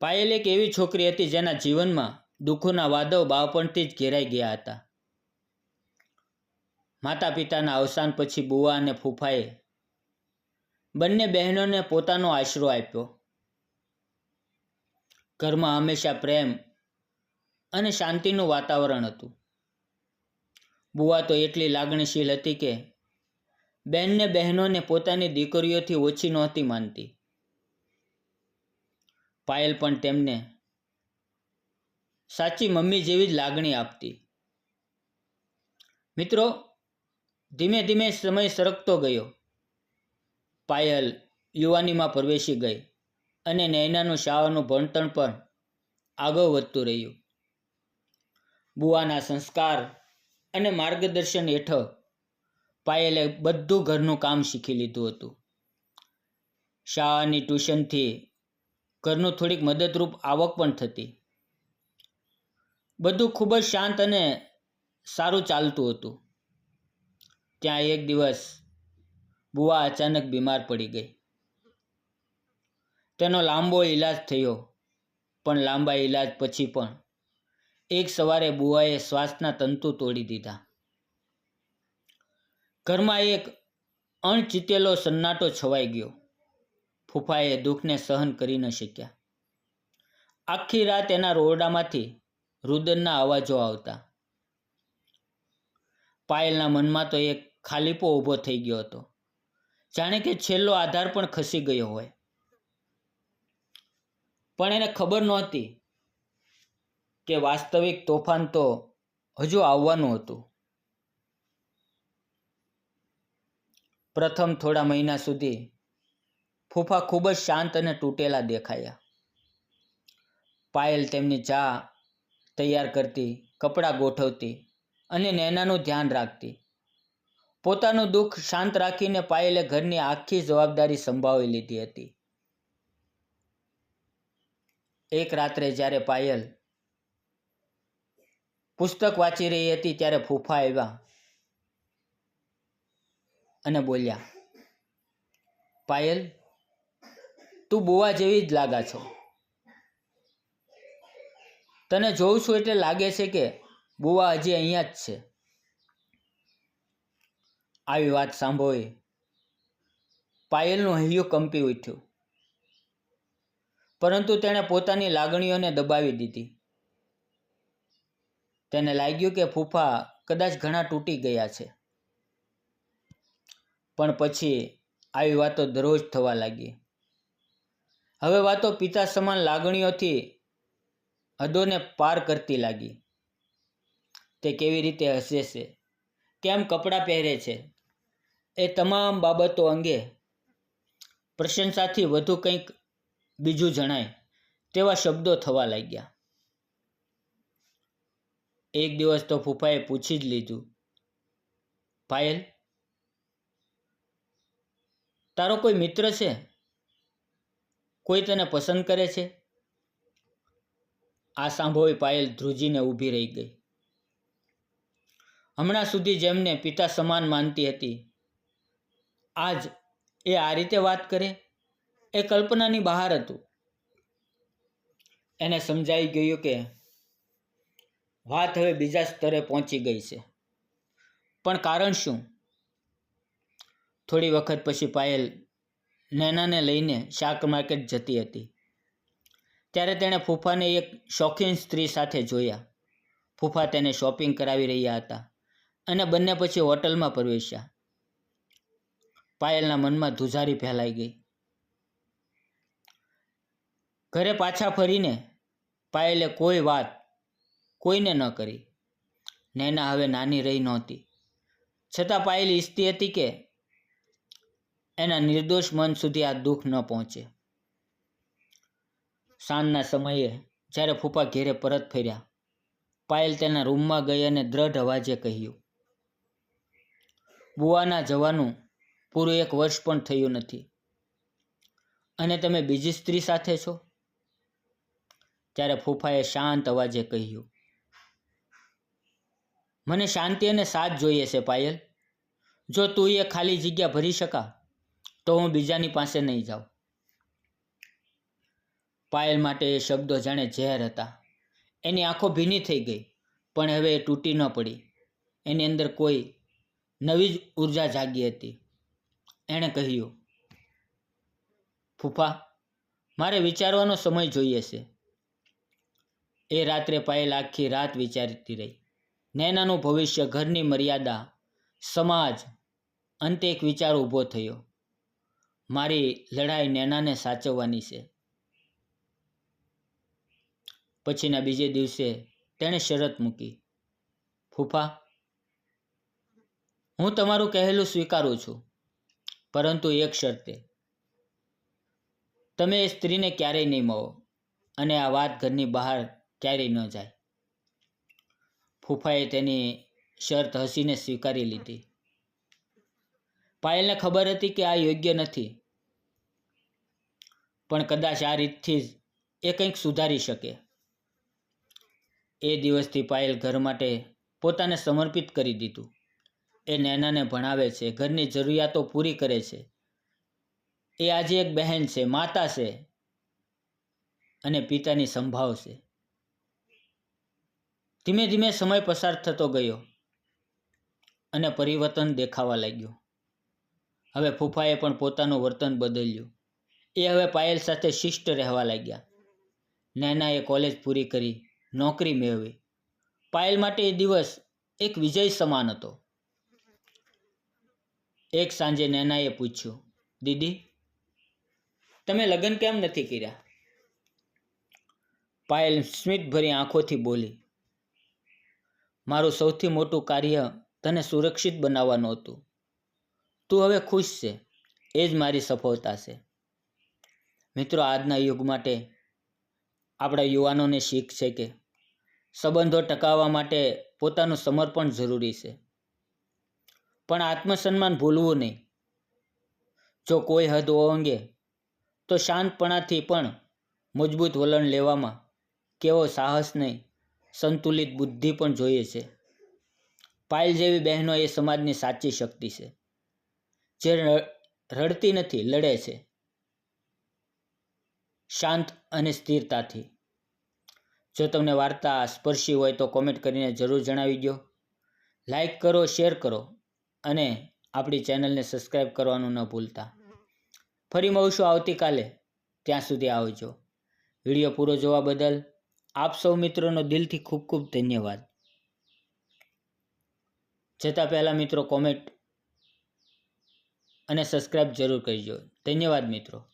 પાયલ એક એવી છોકરી હતી જેના જીવનમાં દુઃખોના વાદવ બાળપણથી જ ઘેરાઈ ગયા હતા. માતા પિતાના અવસાન પછી બુવા અને ફૂફાએ બંને બહેનોને પોતાનો આશરો આપ્યો. ઘરમાં હંમેશા પ્રેમ અને શાંતિનું વાતાવરણ હતું. બુવા તો એટલી લાગણીશીલ હતી કે બેનને બહેનોને પોતાની દીકરીઓથી ઓછી નહોતી માનતી. પાયલ પણ તેમને સાચી મમ્મી જેવી જ લાગણી આપતી. મિત્રો, ધીમે ધીમે સમય સરકતો ગયો. પાયલ યુવાનીમાં પ્રવેશી ગઈ અને નૈનાનું શાળાનું ભણતર પણ આગળ વધતું રહ્યું. બુવાના સંસ્કાર અને માર્ગદર્શન હેઠળ પાયલે બધું ઘરનું કામ શીખી લીધું હતું. શાળાની ટ્યુશનથી ઘરનું થોડીક મદદરૂપ આવક પણ થતી. બધું ખૂબ જ શાંત અને સારું ચાલતું હતું. ત્યાં એક દિવસ બુવા અચાનક બીમાર પડી ગઈ. તેનો લાંબો ઈલાજ થયો, પણ લાંબા ઈલાજ પછી પણ એક સવારે બુવાએ શ્વાસના તંતુ તોડી દીધા. ઘરમાં એક અણચિતેલો સન્નાટો છવાઈ ગયો. ફૂફાએ દુઃખને સહન કરી ન શક્યા. આખી રાત એના રોરડામાંથી રુદનના અવાજો આવતા. પાયલના મનમાં તો એક ખાલીપો ઊભો થઈ ગયો હતો. જાણે કે છેલ્લો આધાર પણ ખસી ગયો હોય. પણ એને ખબર નહોતી કે વાસ્તવિક તોફાન તો હજુ આવવાનું હતું. પ્રથમ થોડા મહિના સુધી ફૂફા ખૂબ જ શાંત અને તૂટેલા દેખાયા. પાયલ તેમની ચા તૈયાર કરતી, કપડાં ગોઠવતી અને નૈનાનું ધ્યાન રાખતી. પોતાનું દુઃખ શાંત રાખીને પાયલે ઘરની આખી જવાબદારી સંભાળી લીધી હતી. એક રાત્રે જ્યારે પાયલ પુસ્તક વાંચી રહી હતી ત્યારે ફૂફા આવ્યા અને બોલ્યા, પાયલ તું બોવા જેવી જ લાગા છો. તને જોઉં છું એટલે લાગે છે કે બુવા હજી અહીંયા જ છે. આવી વાત સાંભળી પાયલનું હૈયું કંપી ઉઠ્યું. પરંતુ તેણે પોતાની લાગણીઓને દબાવી દીધી. તેને લાગ્યું કે ફૂફા કદાચ ઘણા તૂટી ગયા છે. પણ પછી આવી વાતો દરરોજ થવા લાગી. હવે વાતો પિતા સમાન લાગણીઓથી હદોને પાર કરતી લાગી. તે કેવી રીતે હસે છે કેમ કપડાં પહેરે છે? એ તમામ બાબતો અંગે પ્રશંસાથી વધુ કંઈક બીજું જણાય તેવા શબ્દો થવા લાગ્યા. એક દિવસ તો ફૂફાએ પૂછી જ લીધું પાયલ તારો કોઈ મિત્ર છે? કોઈ તને પસંદ કરે છે? આ સાંભળી પાયલ ધ્રુજીને ઊભી રહી ગઈ. હમણાં સુધી જેમને પિતા સમાન માનતી હતી, આજ એ આ રીતે વાત કરે? એ કલ્પનાની બહાર હતું. એને સમજાઈ ગયું કે વાત હવે બીજા સ્તરે પહોંચી ગઈ છે. પણ કારણ શું? થોડી વખત પછી પાયલ નૈનાને લઈને શાક માર્કેટ જતી હતી. ત્યારે તેણે ફૂફાને એક શોખીન સ્ત્રી સાથે જોયા. ફૂફા તેને શોપિંગ કરાવી રહ્યા હતા અને બંને પછી હોટલમાં પ્રવેશ્યા. પાયલના મનમાં ધુજારી ફેલાઈ ગઈ. ઘરે પાછા ફરીને પાયલે કોઈ વાત કોઈને ન કરી. નૈના હવે નાની રહી નહોતી. છતાં પાયલ ઈચ્છતી હતી કે એના નિર્દોષ મન સુધી આ દુઃખ ન પહોંચે. સાંજના સમયે જ્યારે ફૂફા ઘેરે પરત ફર્યા, પાયલ તેના રૂમમાં ગઈ અને દ્રઢ અવાજે કહ્યું બુવાના જવાનું પૂરું એક વર્ષ પણ થયું નથી. અને તમે બીજી સ્ત્રી સાથે છો? ત્યારે ફૂફાએ શાંત અવાજે કહ્યું, મને શાંતિ અને સાથ જોઈએ છે પાયલ. જો તું એ ખાલી જગ્યા ભરી શકા તો હું બીજાની પાસે નહીં જાઉં. પાયલ માટે એ શબ્દો જાણે ઝેર હતા. એની આંખો ભીની થઈ ગઈ, પણ હવે એ તૂટી ન પડી. એની અંદર કોઈ નવી જ ઊર્જા જાગી હતી. એણે કહ્યું, ફૂફા, મારે વિચારવાનો સમય જોઈએ છે. એ રાત્રે પાયલ આખી રાત વિચારતી રહી. નૈનાનું ભવિષ્ય ઘરની મર્યાદા, સમાજ, અંતે એક વિચાર ઊભો થયો. મારી લડાઈ નેનાને સાચવવાની છે. પછીના બીજે દિવસે તેણે શરત મૂકી. ફૂફા, હું તમારું કહેલું સ્વીકારું છું, પરંતુ એક શરતે. તમે એ સ્ત્રીને ક્યારેય નહીં મળો અને આ વાત ઘરની બહાર ક્યારેય ન જાય. ફૂફાએ તેની શરત હસીને સ્વીકારી લીધી. પાયલને ખબર હતી કે આ યોગ્ય નથી. પણ કદાચ આ રીતથી જ એ કંઈક સુધારી શકે. એ દિવસથી પાયલ ઘર માટે પોતાને સમર્પિત કરી દીધું. એ નૈનાને ભણાવે છે, ઘરની જરૂરિયાતો પૂરી કરે છે. એ આજે એક બહેન છે, માતા છે અને પિતાની સંભાવ છે. ધીમે ધીમે સમય પસાર થતો ગયો અને પરિવર્તન દેખાવા લાગ્યું. હવે ફૂફાએ પણ પોતાનું વર્તન બદલ્યું. એ હવે પાયલ સાથે શિષ્ટ રહેવા લાગ્યા. નૈનાએ કોલેજ પૂરી કરી, નોકરી મેળવી. પાયલ માટે એ દિવસ એક વિજય સમાન હતો. એક સાંજે નૈનાએ પૂછ્યું, દીદી, તમે લગ્ન કેમ નથી કર્યા? પાયલ સ્મિતભરી આંખોથી બોલી, મારું સૌથી મોટું કાર્ય તને સુરક્ષિત બનાવવાનું હતું. તું હવે ખુશ છે. એ જ મારી સફળતા છે. મિત્રો, આજના યુગ માટે આપણા યુવાનોને શીખ છે કે સંબંધો ટકાવવા માટે પોતાનું સમર્પણ જરૂરી છે. પણ આત્મસન્માન ભૂલવું નહીં. જો કોઈ હદ અંગે તો શાંતપણાથી પણ મજબૂત વલણ લેવામાં કેવો સાહસ નહીં. સંતુલિત બુદ્ધિ પણ જોઈએ છે. પાયલ જેવી બહેનો એ સમાજની સાચી શક્તિ છે. જે રડતી નથી, લડે છે. શાંત અને સ્થિરતાથી. જો તમને વાર્તા સ્પર્શી હોય તો કોમેન્ટ કરીને જરૂર જણાવી દો લાઈક કરો શેર કરો અને આપણી ચેનલને સબસ્ક્રાઈબ કરવાનું ન ભૂલતા. ફરી મળશું આવતીકાલે. ત્યાં સુધી આવજો. વીડિયો પૂરો જોવા બદલ આપ સૌ મિત્રોનો દિલથી ખૂબ ખૂબ ધન્યવાદ. જતાં પહેલાં મિત્રો કોમેન્ટ અને સબસ્ક્રાઈબ જરૂર કરજો. ધન્યવાદ મિત્રો.